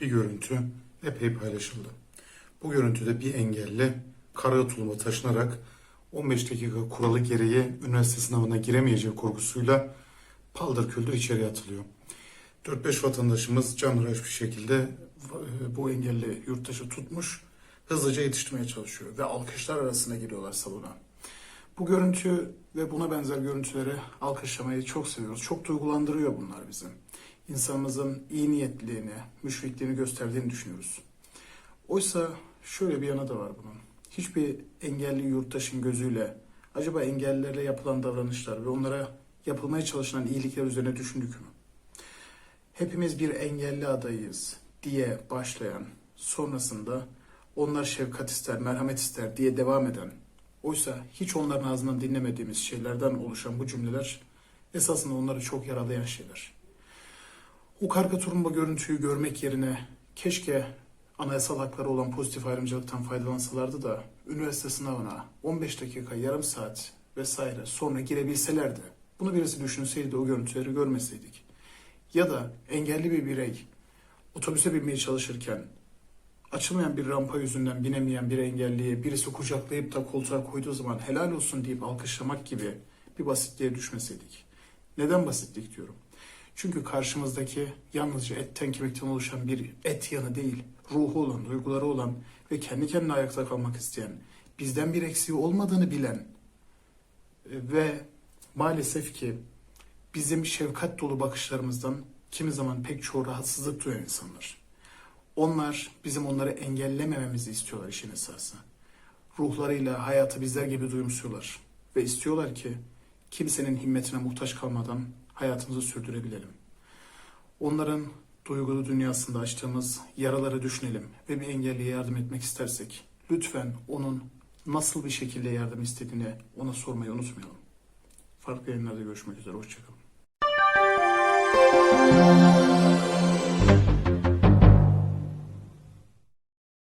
bir görüntü epey paylaşıldı. Bu görüntüde bir engelli karaya tuluma taşınarak 15 dakika kuralı gereği üniversite sınavına giremeyeceği korkusuyla paldır küldür içeri atılıyor. 4-5 vatandaşımız canhıraş bir şekilde e, bu engelli yurttaşı tutmuş, hızlıca yetiştirmeye çalışıyor ve alkışlar arasına giriyorlar salona. Bu görüntü ve buna benzer görüntüleri alkışlamayı çok seviyoruz. Çok duygulandırıyor bunlar bizi. İnsanımızın iyi niyetliğini, müşfikliğini gösterdiğini düşünüyoruz. Oysa şöyle bir yanı da var bunun. Hiçbir engelli yurttaşın gözüyle acaba engellilerle yapılan davranışlar ve onlara yapılmaya çalışılan iyilikler üzerine düşündük mü? Hepimiz bir engelli adayız diye başlayan, sonrasında onlar şefkat ister, merhamet ister diye devam eden, oysa hiç onların ağzından dinlemediğimiz şeylerden oluşan bu cümleler esasında onları çok yaralayan şeyler. O karga turumba görüntüyü görmek yerine keşke anayasal hakları olan pozitif ayrımcılıktan faydalansalardı da üniversite sınavına 15 dakika, yarım saat vesaire sonra girebilselerdi. Bunu birisi düşünseydi o görüntüleri görmeseydik. Ya da engelli bir birey otobüse binmeye çalışırken açılmayan bir rampa yüzünden binemeyen bir engelliye birisi kucaklayıp da koltuğa koyduğu zaman helal olsun deyip alkışlamak gibi bir basitliğe düşmeseydik. Neden basitlik diyorum? Çünkü karşımızdaki yalnızca etten kemikten oluşan bir et yanı değil, ruhu olan, duyguları olan ve kendi kendine ayakta kalmak isteyen, bizden bir eksiği olmadığını bilen ve maalesef ki bizim şefkat dolu bakışlarımızdan kimi zaman pek çoğu rahatsızlık duyan insanlar. Onlar bizim onları engellemememizi istiyorlar işin esası. Ruhlarıyla hayatı bizler gibi duyumsuyorlar ve istiyorlar ki kimsenin himmetine muhtaç kalmadan hayatımızı sürdürebilelim. Onların duygulu dünyasında açtığımız yaraları düşünelim ve bir engelliye yardım etmek istersek lütfen onun nasıl bir şekilde yardım istediğini ona sormayı unutmayalım. Farklı yayınlarda görüşmek üzere. Hoşçakalın.